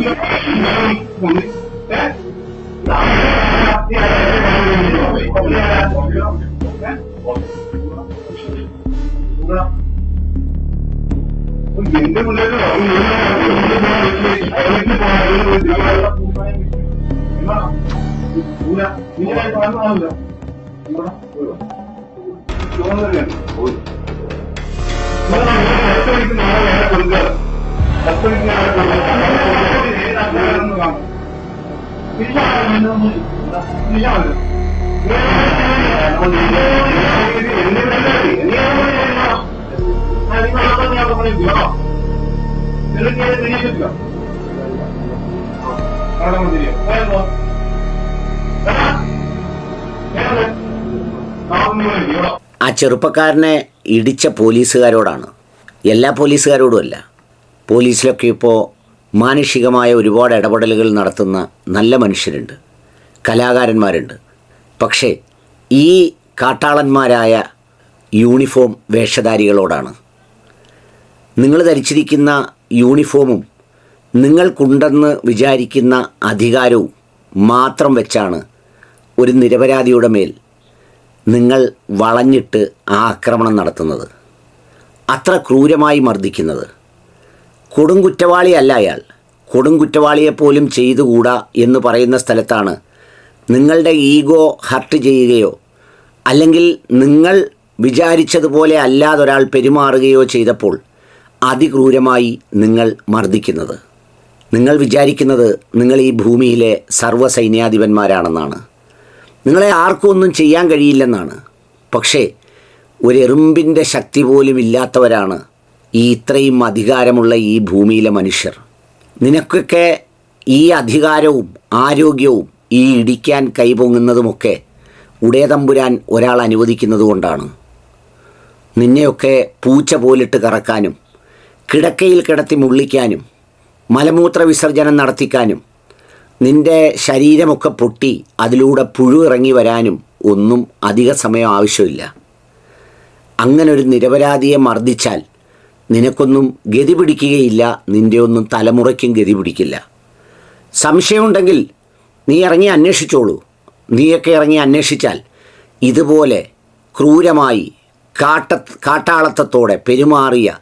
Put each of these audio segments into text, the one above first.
Gracias. ആ ചെറുപ്പക്കാരനെ ഇടിച്ച പോലീസുകാരോടാണ്. എല്ലാ പോലീസുകാരോടുമല്ല പോലീസിലൊക്കെ ഇപ്പോൾ മാനുഷികമായ ഒരുപാട് ഇടപെടലുകൾ നടത്തുന്ന നല്ല മനുഷ്യരുണ്ട്. കലാകാരന്മാരുണ്ട്. പക്ഷേ ഈ കാട്ടാളന്മാരായ യൂണിഫോം വേഷധാരികളോടാണ്. നിങ്ങൾ ധരിച്ചിരിക്കുന്ന യൂണിഫോമും നിങ്ങൾക്കുണ്ടെന്ന് വിചാരിക്കുന്ന അധികാരവും മാത്രം വെച്ചാണ് ഒരു നിരപരാധിയുടെ മേൽ നിങ്ങൾ വളഞ്ഞിട്ട് ആ ആക്രമണം നടത്തുന്നത്. അത്ര ക്രൂരമായി മർദ്ദിക്കുന്നത്. കൊടുങ്കുറ്റവാളിയല്ല അയാൾ. കൊടുങ്കുറ്റവാളിയെപ്പോലും ചെയ്തുകൂടാ എന്ന് പറയുന്ന സ്ഥലത്താണ്. നിങ്ങളുടെ ഈഗോ ഹർട്ട് ചെയ്യുകയോ അല്ലെങ്കിൽ നിങ്ങൾ വിചാരിച്ചതുപോലെ അല്ലാതെ ഒരാൾ പെരുമാറുകയോ ചെയ്തപ്പോൾ അതിക്രൂരമായി നിങ്ങൾ മർദ്ദിക്കുന്നത്. നിങ്ങൾ വിചാരിക്കുന്നത് നിങ്ങൾ ഈ ഭൂമിയിലെ സർവസൈന്യാധിപന്മാരാണെന്നാണ്. നിങ്ങളെ ആർക്കും ഒന്നും ചെയ്യാൻ കഴിയില്ലെന്നാണ്. പക്ഷേ ഒരു എറുമ്പിന്റെ ശക്തി പോലും ഇല്ലാത്തവരാണ് ഈ ഇത്രയും അധികാരമുള്ള ഈ ഭൂമിയിലെ മനുഷ്യർ. നിനക്കൊക്കെ ഈ അധികാരവും ആരോഗ്യവും ഈ ഇടിക്കാൻ കൈപൊങ്ങുന്നതുമൊക്കെ ഉടയതമ്പുരാൻ ഒരാൾ അനുവദിക്കുന്നത് കൊണ്ടാണ്. നിന്നെയൊക്കെ പൂച്ച പോലിട്ട് കറക്കാനും കിടക്കയിൽ കിടത്തി മുള്ളിക്കാനും മലമൂത്ര വിസർജനം നടത്തിക്കാനും നിന്റെ ശരീരമൊക്കെ പൊട്ടി അതിലൂടെ പുഴു ഇറങ്ങി വരാനും ഒന്നും അധിക സമയം ആവശ്യമില്ല. അങ്ങനൊരു നിരപരാധിയെ മർദ്ദിച്ചാൽ നിനക്കൊന്നും ഗതി പിടിക്കുകയില്ല നിന്റെ ഒന്നും തലമുറയ്ക്കും ഗതി പിടിക്കില്ല. സംശയമുണ്ടെങ്കിൽ നീ ഇറങ്ങി അന്വേഷിച്ചോളൂ. നീയൊക്കെ ഇറങ്ങി അന്വേഷിച്ചാൽ ഇതുപോലെ ക്രൂരമായി കാട്ട കാട്ടാളത്തത്തോടെ പെരുമാറിയ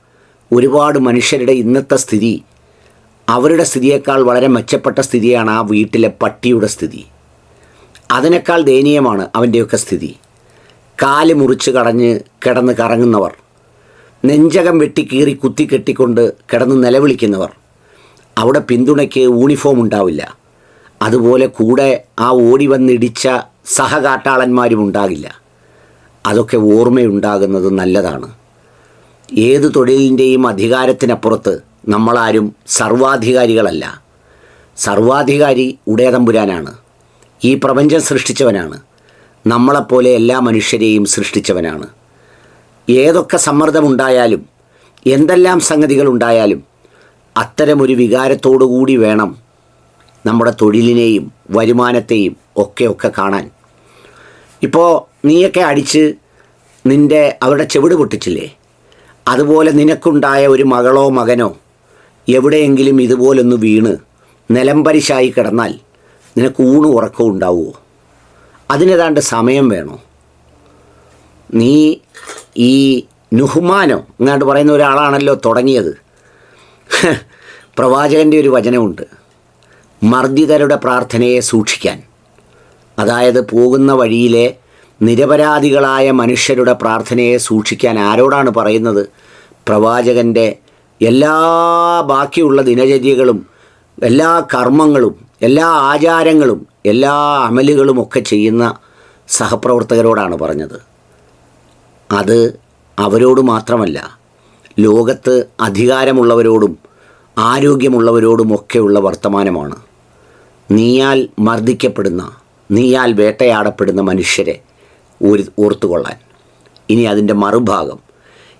ഒരുപാട് മനുഷ്യരുടെ ഇന്നത്തെ സ്ഥിതി അവരുടെ സ്ഥിതിയേക്കാൾ വളരെ മെച്ചപ്പെട്ട സ്ഥിതിയാണ് ആ വീട്ടിലെ പട്ടിയുടെ സ്ഥിതി. അതിനേക്കാൾ ദയനീയമാണ് അവന്റെയൊക്കെ സ്ഥിതി. കാൽ മുറിച്ച് കടഞ്ഞ് കിടന്ന് കറങ്ങുന്നവർ നെഞ്ചകം വെട്ടിക്കീറി കുത്തിക്കെട്ടിക്കൊണ്ട് കിടന്ന് നിലവിളിക്കുന്നവർ. അവിടെ പിന്തുണയ്ക്ക് യൂണിഫോം ഉണ്ടാവില്ല. അതുപോലെ കൂടെ ആ ഓടി വന്നിടിച്ച സഹകാട്ടാളന്മാരും ഉണ്ടാകില്ല. അതൊക്കെ ഓർമ്മയുണ്ടാകുന്നത് നല്ലതാണ്. ഏത് തൊഴിലിന്റെയും അധികാരത്തിനപ്പുറത്ത് നമ്മളാരും സർവാധികാരികളല്ല. സർവാധികാരി ഉടയതമ്പുരാനാണ്. ഈ പ്രപഞ്ചം സൃഷ്ടിച്ചവനാണ്. നമ്മളെപ്പോലെ എല്ലാ മനുഷ്യരെയും സൃഷ്ടിച്ചവനാണ്. ഏതൊക്കെ സമ്മർദ്ദമുണ്ടായാലും എന്തെല്ലാം സംഗതികൾ സംഗതികളുണ്ടായാലും അത്തരമൊരു വികാരത്തോടുകൂടി വേണം നമ്മുടെ തൊഴിലിനെയും വരുമാനത്തെയും ഒക്കെ ഒക്കെ കാണാൻ. ഇപ്പോൾ നീയൊക്കെ അടിച്ച് നിന്റെ അവരുടെ ചെവിട് പൊട്ടിച്ചില്ലേ? അതുപോലെ നിനക്കുണ്ടായ ഒരു മകളോ മകനോ എവിടെയെങ്കിലും ഇതുപോലൊന്ന് വീണ് നിലംപരിശായി കിടന്നാൽ നിനക്ക് ഊണ് ഉറക്കവും ഉണ്ടാവുമോ അതിനേതാണ്ട് സമയം വേണോ? നീ ഈ നുഹ്മാനോ എന്നാണ്ട് പറയുന്ന ഒരാളാണല്ലോ തുടങ്ങിയത്. പ്രവാചകന്റെ ഒരു വചനമുണ്ട്. മർദ്ദിതരുടെ പ്രാർത്ഥനയെ സൂക്ഷിക്കാൻ. അതായത് പോകുന്ന വഴിയിലെ നിരപരാധികളായ മനുഷ്യരുടെ പ്രാർത്ഥനയെ സൂക്ഷിക്കാൻ ആരോടാണ് പറയുന്നത്? പ്രവാചകന്റെ എല്ലാ ബാക്കിയുള്ള ദിനചര്യകളും എല്ലാ കർമ്മങ്ങളും എല്ലാ ആചാരങ്ങളും എല്ലാ അമലുകളും ഒക്കെ ചെയ്യുന്ന സഹപ്രവർത്തകരോടാണ് പറഞ്ഞത്. അത് അവരോട് മാത്രമല്ല ലോകത്ത് അധികാരമുള്ളവരോടും ആരോഗ്യമുള്ളവരോടുമൊക്കെയുള്ള വർത്തമാനമാണ്. നീയാൽ മർദ്ദിക്കപ്പെടുന്ന നീയാൽ വേട്ടയാടപ്പെടുന്ന മനുഷ്യരെ ഒരു ഓർത്തുകൊള്ളാൻ. ഇനി അതിന്റെ മറുഭാഗം.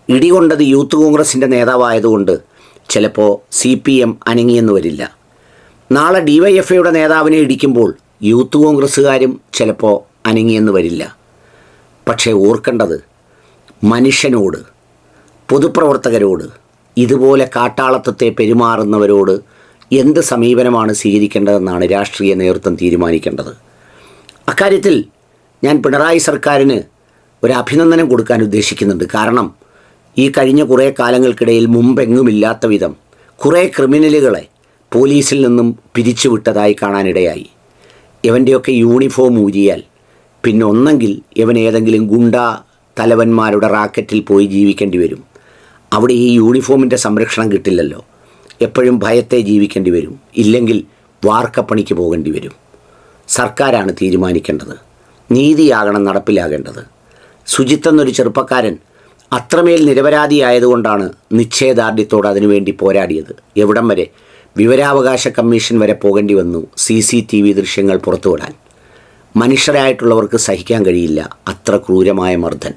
ഇടികൊണ്ടത് യൂത്ത് കോൺഗ്രസിന്റെ നേതാവായതുകൊണ്ട് ചിലപ്പോൾ സി പി എം അനങ്ങിയെന്ന് വരില്ല. നാളെ ഡി വൈ എഫ് ഐയുടെ നേതാവിനെ ഇടിക്കുമ്പോൾ യൂത്ത് കോൺഗ്രസ്സുകാരും ചിലപ്പോൾ അനങ്ങിയെന്ന് വരില്ല. പക്ഷേ ഓർക്കേണ്ടത് മനുഷ്യനോട് പൊതുപ്രവർത്തകരോട് ഇതുപോലെ കാട്ടാളത്വത്തെ പെരുമാറുന്നവരോട് എന്ത് സമീപനമാണ് സ്വീകരിക്കേണ്ടതെന്നാണ് രാഷ്ട്രീയ നേതൃത്വം തീരുമാനിക്കേണ്ടത്. അക്കാര്യത്തിൽ ഞാൻ പിണറായി സർക്കാരിന് ഒരു അഭിനന്ദനം കൊടുക്കാൻ ഉദ്ദേശിക്കുന്നുണ്ട്. കാരണം ഈ കഴിഞ്ഞ കുറേ കാലങ്ങൾക്കിടയിൽ മുമ്പെങ്ങുമില്ലാത്ത വിധം കുറേ ക്രിമിനലുകളെ പോലീസിൽ നിന്നും പിരിച്ചുവിട്ടതായി കാണാനിടയായി. ഇവന്റെയൊക്കെ യൂണിഫോം ഊരിയാൽ പിന്നെ ഒന്നെങ്കിൽ ഇവൻ ഏതെങ്കിലും ഗുണ്ട തലവന്മാരുടെ റാക്കറ്റിൽ പോയി ജീവിക്കേണ്ടി വരും. അവിടെ ഈ യൂണിഫോമിന്റെ സംരക്ഷണം കിട്ടില്ലല്ലോ. എപ്പോഴും ഭയത്തെ ജീവിക്കേണ്ടി വരും. ഇല്ലെങ്കിൽ വാർക്കപ്പണിക്ക് പോകേണ്ടി വരും. സർക്കാരാണ് തീരുമാനിക്കേണ്ടത്. നീതിയാകണം നടപ്പിലാകേണ്ടത്. സുജിത്ത് എന്നൊരു ചെറുപ്പക്കാരൻ അത്രമേൽ നിരപരാധിയായതുകൊണ്ടാണ് നിശ്ചയദാർഢ്യത്തോട് അതിനുവേണ്ടി പോരാടിയത്. എവിടം വരെ? വിവരാവകാശ കമ്മീഷൻ വരെ പോകേണ്ടി വന്നു സി സി ടി വി ദൃശ്യങ്ങൾ പുറത്തുവിടാൻ. മനുഷ്യരായിട്ടുള്ളവർക്ക് സഹിക്കാൻ കഴിയില്ല. അത്ര ക്രൂരമായ മർദ്ദൻ.